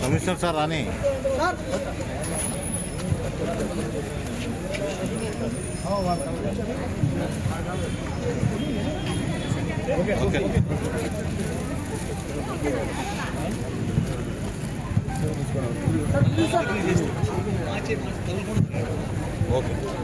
Commissioner sir రాని okay okay ఐదు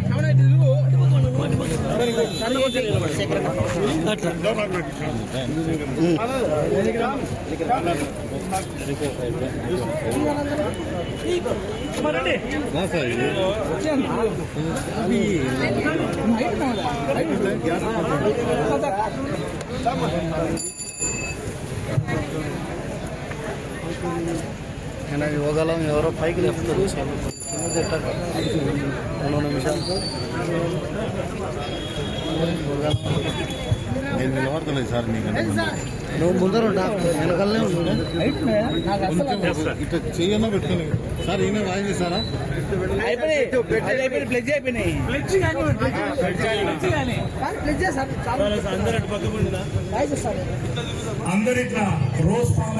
నేను యోగాలో ఎవరో పైకి లేపుతారు కింద తిట్టారు రెండు. నిమిషాలు నేను నిలబడతలేదు సార్ ముందు. నువ్వు ముందర వెనకాలనే ఇట్లా చెయ్యన్నా పెట్టుకుని సార్ ఈయన వాయింది సారా అందరు ఇట్లా రోజ్ ఫామ్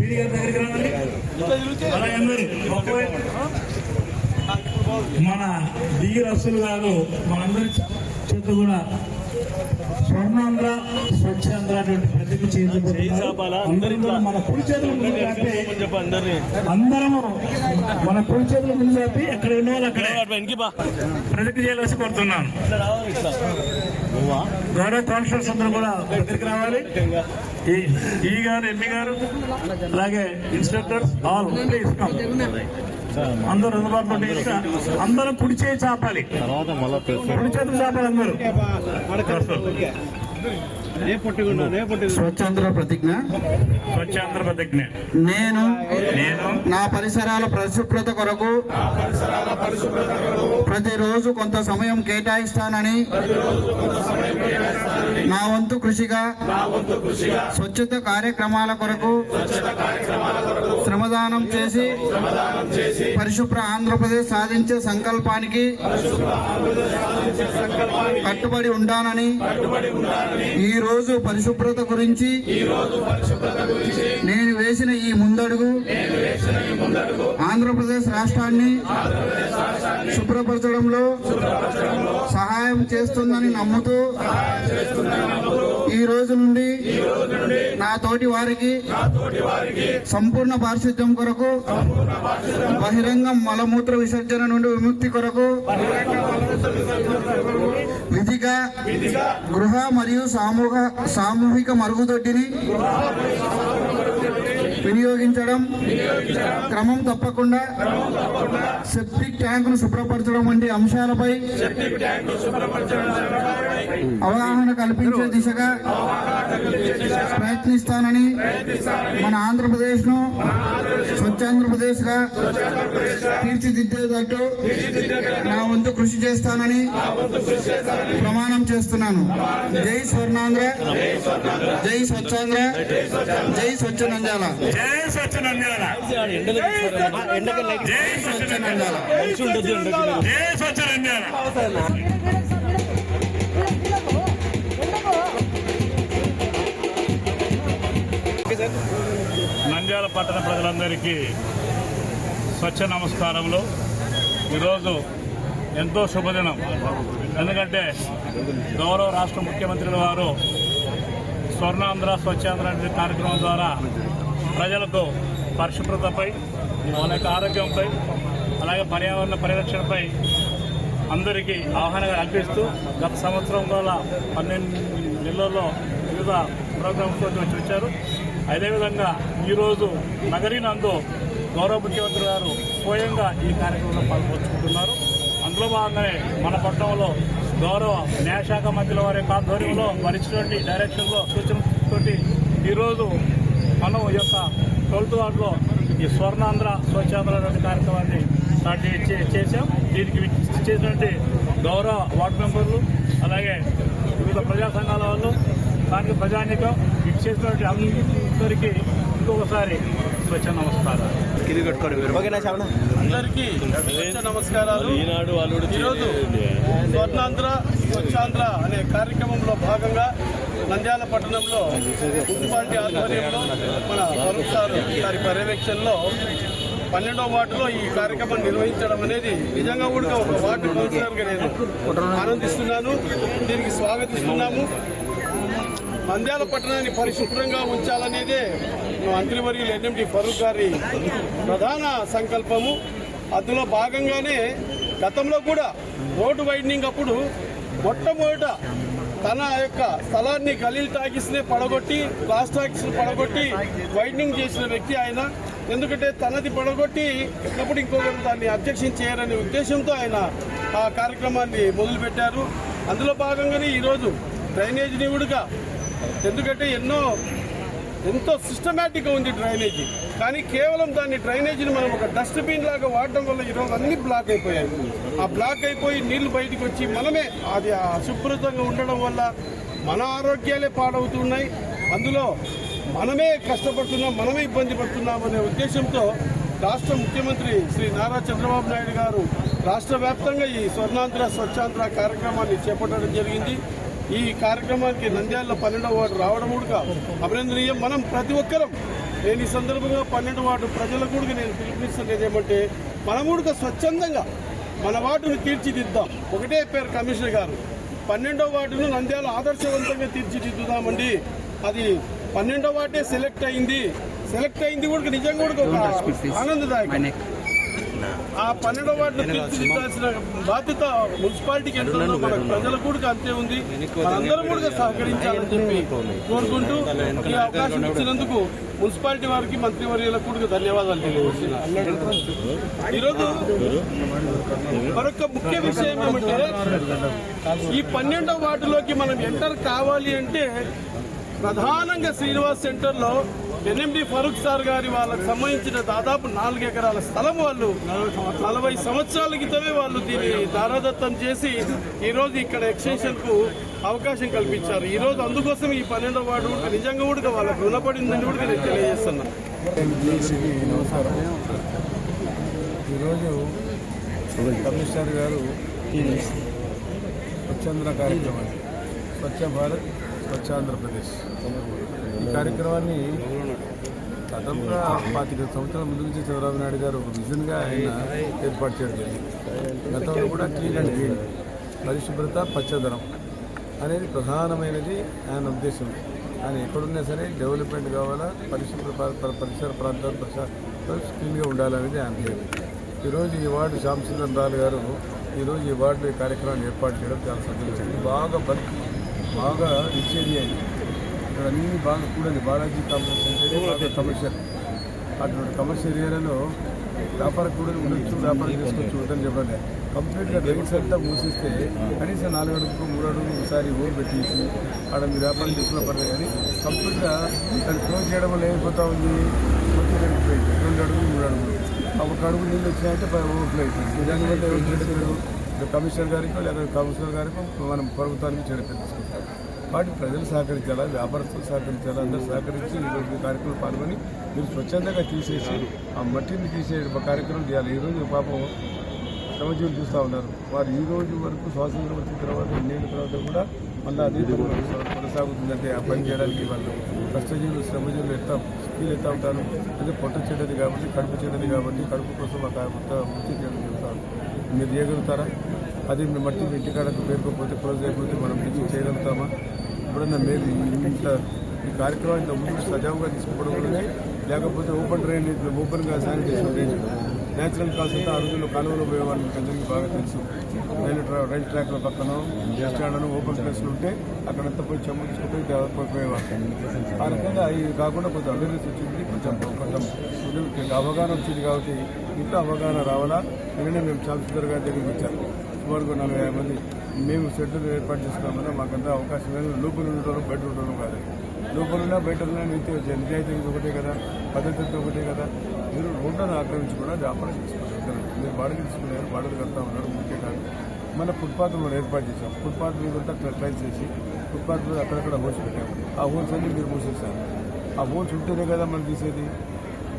పీడి గారి దగ్గరికి రావాలి అందరు మన డి రసులు గారు మనందరి చేత కూడా స్వర్ణాంధ్ర స్వచ్ఛాంధ్ర అటువంటి మన కుడి చేతులు ముందు లేపి అందరము మన కుడి చేతులు ముందు లేపి ఎక్కడ ఉన్న వాళ్ళు అక్కడే ప్రతిజ్ఞ చేయవలసి కోరుతున్నాను. గౌరవ కౌన్సిలర్స్ అందరూ కూడా దగ్గరికి రావాలి. ఈ- ఈ గారు ఎంపీ గారు అలాగే ఇన్స్ట్రక్టర్స్ ఆల్ ప్లీజ్ కమ్ అందరూ అందుబాటులో అందరం కుడి చేయి చాపాలి. తర్వాత మళ్ళా పెడతాం కుడి చేతులు చాపాలి అందరూ. స్వచ్ఛాంధ్ర ప్రతిజ్ఞ. స్వచ్ఛాంధ్ర ప్రతిజ్ఞ. నేను నేను నా పరిసరాల పరిశుభ్రత కొరకు ప్రతిరోజు కొంత సమయం కేటాయిస్తానని నా వంతు కృషిగా స్వచ్ఛత కార్యక్రమాల కొరకు శ్రమదానం చేసి పరిశుభ్ర ఆంధ్రప్రదేశ్ సాధించే సంకల్పానికి కట్టుబడి ఉంటానని ఈ రోజు పరిశుభ్రత గురించి నేను వేసిన ఈ ముందడుగు ఆంధ్రప్రదేశ్ రాష్ట్రాన్ని శుభ్రపరచడంలో సహాయం చేస్తుందని నమ్ముతూ ఈ రోజు నుండి నా తోటి వారికి సంపూర్ణ పారిశుద్ధ్యం కొరకు బహిరంగ మలమూత్ర విసర్జన నుండి విముక్తి కొరకు విధిగా గృహ మరియు సామూహ సామూహిక మరుగుదొడ్డిని వినియోగించడం క్రమం తప్పకుండా సెప్టిక్ ట్యాంకును శుభ్రపరచడం వంటి అంశాలపై అవగాహన కల్పించే దిశగా ప్రయత్నిస్తానని మన ఆంధ్రప్రదేశ్ను స్వచ్ఛాంధ్రప్రదేశ్గా తీర్చిదిద్దేటట్టు నా వంతు కృషి చేస్తానని ప్రమాణం చేస్తున్నాను. జై స్వర్ణాంధ్ర జై స్వచ్ఛాంధ్ర జై స్వచ్ఛ నంద్యాల నంద్యాల పట్టణ ప్రజలందరికీ స్వచ్ఛ నమస్కారంలో ఈరోజు ఎంతో శుభదినం. ఎందుకంటే గౌరవ రాష్ట్ర ముఖ్యమంత్రి వారు స్వర్ణాంధ్ర స్వచ్ఛాంధ్ర అనే కార్యక్రమం ద్వారా ప్రజలకు పరిశుభ్రతపై వాళ్ళ యొక్క ఆరోగ్యంపై అలాగే పర్యావరణ పరిరక్షణపై అందరికీ అవగాహన కల్పిస్తూ గత సంవత్సరం వల్ల పన్నెండు నెలల్లో వివిధ ప్రోగ్రామ్స్ వచ్చి వచ్చారు. అదేవిధంగా ఈరోజు నగరీనందు గౌరవ ముఖ్యమంత్రి గారు స్వయంగా ఈ కార్యక్రమంలో పాల్పంచుకుంటున్నారు అందులో భాగంగానే మన పట్టణంలో గౌరవ న్యాయశాఖ మంత్రుల వారి యొక్క ఆధ్వర్యంలో వారిచ్చినటువంటి డైరెక్షన్లో సూచనతోటి ఈరోజు మనం ఈ యొక్క ట్వెల్త్ వార్డులో ఈ స్వర్ణాంధ్ర స్వచ్ఛాంధ్ర అనే కార్యక్రమాన్ని స్టార్ట్ చేశాం. దీనికి చేసినటువంటి గౌరవ వార్డు మెంబర్లు అలాగే వివిధ ప్రజా సంఘాల వాళ్ళు స్థానిక ప్రజానికం ఇచ్చేసినటువంటి అందరికీ ఇంకొకసారి స్వచ్ఛ నమస్కారాలు. అందరికీ స్వచ్ఛ నమస్కారాలు. ఈనాడు వాళ్ళు ఈరోజు స్వర్ణాంధ్ర స్వచ్ఛాంధ్ర అనే కార్యక్రమంలో భాగంగా నంద్యాల పట్టణంలో మున్సిపాలిటీ ఆధ్వర్యంలో మన ఫరూక్ సార్ గారి పర్యవేక్షణలో పన్నెండవ వార్డులో ఈ కార్యక్రమం నిర్వహించడం అనేది నిజంగా కూడా ఒక వార్డు కౌన్సిలర్గా నేను ఆనందిస్తున్నాను. దీనికి స్వాగతిస్తున్నాము. నంద్యాల పట్టణాన్ని పరిశుభ్రంగా ఉంచాలనేదే మంత్రివర్యులు ఎన్ఎండి ఫరూక్ గారి ప్రధాన సంకల్పము. అందులో భాగంగానే గతంలో కూడా రోడ్డు వైడనింగ్ అప్పుడు మొట్టమొదట తన యొక్క స్థలాన్ని ఖలీల్ టాకీస్నే పడగొట్టి క్లాస్ టాకీస్ పడగొట్టి వైడనింగ్ చేసిన వ్యక్తి ఆయన. ఎందుకంటే తనది పడగొట్టి ఇప్పుడు ఇంకొకరు దాన్ని అబ్జెక్షన్ చేయరనే ఉద్దేశంతో ఆయన ఆ కార్యక్రమాన్ని మొదలుపెట్టారు. అందులో భాగంగానే ఈరోజు డ్రైనేజ్ నివుడుగా ఎందుకంటే ఎన్నో ఎంతో సిస్టమేటిక్గా ఉంది డ్రైనేజీ. కానీ కేవలం దాన్ని డ్రైనేజీని మనం ఒక డస్ట్బిన్ లాగా వాడడం వల్ల ఈరోజు అన్ని బ్లాక్ అయిపోయాయి. ఆ బ్లాక్ అయిపోయి నీళ్ళు బయటకు వచ్చి మనమే అది అశుభ్రతంగా ఉండడం వల్ల మన ఆరోగ్యాలే పాడవుతున్నాయి. అందులో మనమే కష్టపడుతున్నాం మనమే ఇబ్బంది పడుతున్నాం అనే ఉద్దేశంతో రాష్ట్ర ముఖ్యమంత్రి శ్రీ నారా చంద్రబాబు నాయుడు గారు రాష్ట్ర వ్యాప్తంగా ఈ స్వర్ణాంధ్ర స్వచ్ఛాంధ్ర కార్యక్రమాన్ని చేపట్టడం జరిగింది. ఈ కార్యక్రమానికి నంద్యాలలో పన్నెండవ వార్డు రావడం కూడా అభినందనీయం. మనం ప్రతి ఒక్కరం నేను ఈ సందర్భంగా పన్నెండు వార్డు ప్రజలకు కూడా నేను పిలుపునిస్తున్నది ఏమంటే మనం కూడా స్వచ్ఛందంగా మన వార్డును తీర్చిదిద్దాం. ఒకటే పేరు కమిషనర్ గారు. పన్నెండవ వార్డును నంద్యాల ఆదర్శవంతంగా తీర్చిదిద్దుదామండి. అది పన్నెండవ వార్డే సెలెక్ట్ అయింది. సెలెక్ట్ అయింది కూడా నిజంగా కూడా ఒక ఆనందదాయకం. ఆ పన్నెండవ వార్డును తీర్చిదిద్దాల్సిన బాధ్యత మున్సిపాలిటీకి ఎంత ఉందో మన ప్రజలకు కూడా అంతే ఉంది. మనందరం కూడా సహకరించాలని చెప్పి కోరుకుంటూ ఈ అవకాశం ఇచ్చినందుకు మున్సిపాలిటీ వారికి మంత్రివర్యులకు కూడా ధన్యవాదాలు తెలియజేస్తున్నాను ఈరోజు మరొక ముఖ్య విషయం ఏమంటే ఈ పన్నెండవ వార్డులోకి మనం ఎంటర్ కావాలి అంటే ప్రధానంగా శ్రీనివాస్ సెంటర్లో ఎన్ఎండి ఫరూక్ సార్ గారి వాళ్ళకి సంబంధించిన దాదాపు నాలుగు ఎకరాల స్థలం వాళ్ళు నలభై సంవత్సరాల క్రితమే వాళ్ళు దీన్ని దారాదత్తం చేసి ఈరోజు ఇక్కడ ఎక్స్టెన్షన్కు అవకాశం కల్పించారు. ఈరోజు అందుకోసం ఈ పన్నెండవ వార్డు నిజంగా కూడా వాళ్ళకు రుణపడిందని కూడా నేను తెలియజేస్తున్నాను ఈరోజు కమిషనర్ గారు స్వచ్ఛంద్ర కార్యక్రమం స్వచ్ఛ భారత్ స్వచ్ఛ ఆంధ్రప్రదేశ్ ఈ కార్యక్రమాన్ని గతంలో పాతిక సంవత్సరాల ముందు నుంచి చంద్రబాబు నాయుడు గారు ఒక విజన్గా ఆయన ఏర్పాటు చేయడం జరిగింది. గతంలో కూడా క్లీన్ అండ్ గ్రీన్ పరిశుభ్రత పచ్చదనం అనేది ప్రధానమైనది ఆయన ఉద్దేశం. ఆయన ఎక్కడున్నా సరే డెవలప్మెంట్ కావాలా పరిశుభ్ర పరిసర ప్రాంతాలు ప్రశా క్లీన్గా ఉండాలనేది ఆయన లేదు ఈరోజు ఈ వార్డు శ్యామసుందర్ రాలు గారు ఈరోజు ఈ వార్డు ఈ కార్యక్రమాన్ని ఏర్పాటు చేయడం చాలా సంతోషం. బాగా బాగా రిచ్ అయింది ఇక్కడ అన్ని బాగా కూడండి బాలాజీ కాంప్లెక్స్ అంటే కమర్షియల్ అటువంటి కమర్షియల్ ఏరియాలో వ్యాపార కూడా ఉండొచ్చు వ్యాపారం చేసుకోవచ్చు వద్దని చెప్పండి. కంప్లీట్గా డ్రైన్స్ అంతా మూసిస్తే కనీసం నాలుగు అడుగుకు మూడు అడుగులు ఒకసారి ఊరు పెట్టేసి ఆడ మీరు వ్యాపారం చేసుకున్న పర్లేదు కానీ కంప్లీట్గా దాన్ని క్లోజ్ చేయడం వల్ల ఏమైపోతా ఉంది? మొత్తం పెరిగిపోయింది రెండు అడుగులు మూడు అడుగులు. ఒక అడుగు నీళ్ళు వచ్చినాయంటే ఓవర్ఫ్లో అవుతుంది దానివల్ల ఎవరు కమిషనర్ గారికి లేదా కౌన్సిలర్ గారికి మనం ప్రభుత్వానికి చెడు వాటికి వాటి ప్రజలు సహకరించాలా? వ్యాపారస్తులు సహకరించాలా? అందరూ సహకరించి ఈరోజు కార్యక్రమం పాల్గొని మీరు స్వచ్ఛందంగా తీసేసి ఆ మట్టిని తీసే కార్యక్రమం చేయాలి. ఈరోజు పాపం శ్రమజీవులు చూస్తూ ఉన్నారు. వారు ఈ రోజు వరకు స్వాతంత్రం వచ్చిన తర్వాత ఎన్నేళ్ళ తర్వాత కూడా మళ్ళీ అదే కొనసాగుతుందంటే ఆ పని చేయడానికి వాళ్ళు కష్టజీవులు శ్రమజీవులు ఎత్తాం స్కీలు ఎత్తా ఉంటారు. అంటే పొట్ట చెడ్డది కాబట్టి కడుపు చెడ్డది కాబట్టి కడుపు కోసం ఆ వృత్తి చేయడం చెప్తారు. మీరు చేయగలుగుతారా? అది మట్టి ఇంటికాడకు పేరుకోకపోతే క్లోజ్ అయిపోతే మనం తెచ్చి చేయగలుగుతామా? ఇప్పుడన్నా మేము ఇంత ఈ కార్యక్రమం ఇంత ముందు సజావుగా తీసుకోవడం వల్లనే లేకపోతే ఓపెన్ డ్రైనేజ్ ఓపెన్గా శానిటేషన్ డ్రైనేజ్. న్యాచురల్ కాల్స్ అంతా అరుగులు కాలువలో పోయే వాళ్ళకి అందరికీ బాగా తెలుసు. రైలు ట్రా రైలు ట్రాక్ల పక్కన స్టాండ్లను ఓపెన్ ప్లేస్లు ఉంటే అక్కడంతా పోయి చెమ్మ తీసుకుపోయి పోయేవాళ్ళు. ఆ రకంగా ఇది కాకుండా కొంచెం అవేర్నెస్ వచ్చింది. కొంచెం కొంచెం అవగాహన వచ్చింది కాబట్టి ఇంట్లో అవగాహన రావాలా? నిన్ననే మేము చాలా గారి దగ్గరికి వచ్చాము సుమారుగా నలభై యాభై మంది మేము షెడ్యూల్ ఏర్పాటు చేసుకున్నామన్నా మాకంతా అవకాశం లేదు. లోపల ఉండటం బయట ఉండటం కాదు. లోపల ఉన్నా బయట ఉన్నా నీతి నిజాయితీ ఒకటే కదా పద్ధతి ఒకటే కదా. మీరు రోడ్లను ఆక్రమించి కూడా వ్యాపారం చేసుకుంటారు మీరు బాడలు తీసుకున్నారు బాడలు కడతా ఉన్నారు ముఖ్య కాదు మన ఫుట్పాత్ మనం ఏర్పాటు చేసాం ఫుట్పాత్ మీద ఉంటే ట్రైల్స్ చేసి ఫుట్పాత్ మీద అక్కడక్కడ హోల్స్ పెట్టాము. ఆ హోల్స్ అన్ని మీరు మూసేసారు ఆ హోల్స్ ఉంటేనే కదా మనం తీసేది.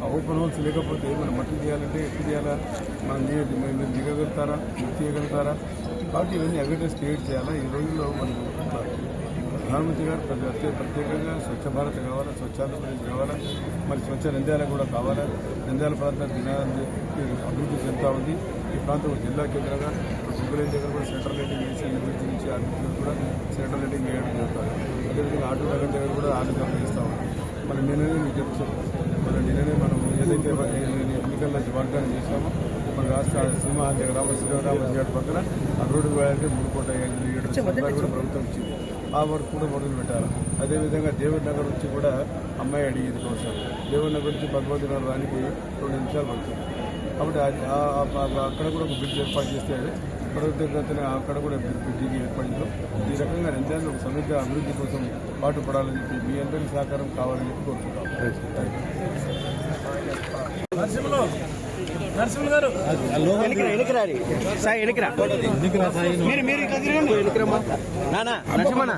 ఓపెన్ హోల్స్ లేకపోతే మనం మట్టి తీయాలంటే ఎప్పుడు చేయాలా మనం దిగ మీరు దిగగలుగుతారా? తీయగలుగుతారా? కాబట్టి ఇవన్నీ అవేర్నెస్ క్రియేట్ చేయాలా? ఈ రోజుల్లో మనకు ప్రధానమంత్రి గారు ప్రతి ప్రత్యేక ప్రత్యేకంగా స్వచ్ఛ భారత్ కావాలా? స్వచ్ఛ ఆంధ్రప్రదేశ్ కావాలా? మరి స్వచ్ఛ నంద్యాల కూడా కావాలా? నంద్యాల ప్రాంతం దినాన్ని అభివృద్ధి చెందుతా ఉంది. ఈ ప్రాంతం జిల్లా కేంద్రంగా సివిల్ దగ్గర కూడా సెంట్రల్ లైటింగ్ వేసి అభివృద్ధి నుంచి అభివృద్ధి కూడా సెంట్రల్ లైటింగ్ వేయడం జరుగుతుంది. అదేవిధంగా ఆటో నగర్ దగ్గర కూడా ఆటో చేస్తూ ఉంది. మరి నేను మీకు చెప్తాను మన నిన్ననే మనం ఏదైతే ఎన్నికల్లో నుంచి వాగ్దానం చేశామో మన రాష్ట్ర సినిమా దగ్గర రామ శ్రీరామరాజు గారి పక్కన ఆ రోడ్డు వేయాలంటే మూడు కోట ఏడు ఏడు కూడా ప్రభుత్వం ఇచ్చింది. ఆ వర్క్ కూడా మొదలు పెట్టాలి. అదేవిధంగా దేవుడి నగర్ నుంచి కూడా అమ్మాయి అడిగింది కోసం. దేవుడి నగర్ నుంచి భగవతి నగర్ రానికి రెండు నిమిషాలు పడుతుంది. కాబట్టి ఆ- అక్కడ కూడా ఒక బ్రిడ్జ్ ఏర్పాటు చేస్తే ప్రభుత్వం అక్కడ కూడా బ్రిడ్జికి ఏర్పడిందో ఈ రకంగా నంద్యాలలో ఒక సమగ్ర అభివృద్ధి కోసం పాటుపడాలని చెప్పి మీ అందరి సహకారం కావాలని చెప్పి కోరుకుంటాం థ్యాంక్ యూ నరసింహులు నరసింహులు గారు. ఎనికిరా ఎనికిరారి సాయి ఎనికిరా మీరు మీరు ఇట్లా తిరగండి. ఎనికిరమ్మా నానా నరసింహనా.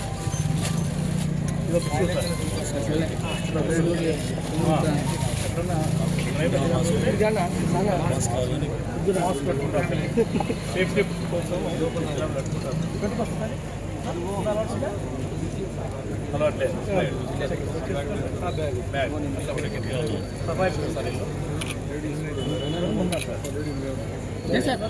సేఫ్టీ కోసం అలవాట్లేదు బ్యాగ్ సఫాయి సార్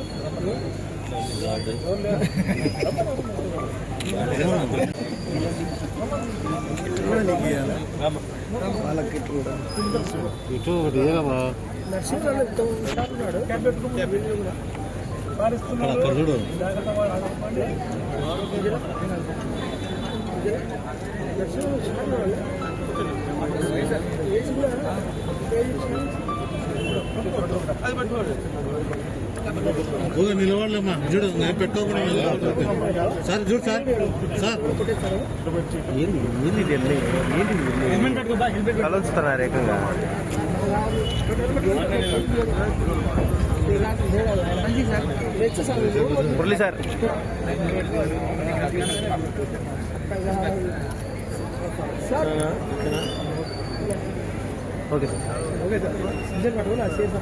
ఇటు ఒకటి ఏదమ్మా అక్కడ చూడు ఊగే నిలబడలేమ్మా చూడు నేను పెట్టుకోకుండా సార్ చూడు సార్ సార్. ఏంది కలుస్తున్నారు ఏకంగా Murali sir. Okay sir. Okay sir. పట్టుకోవాలి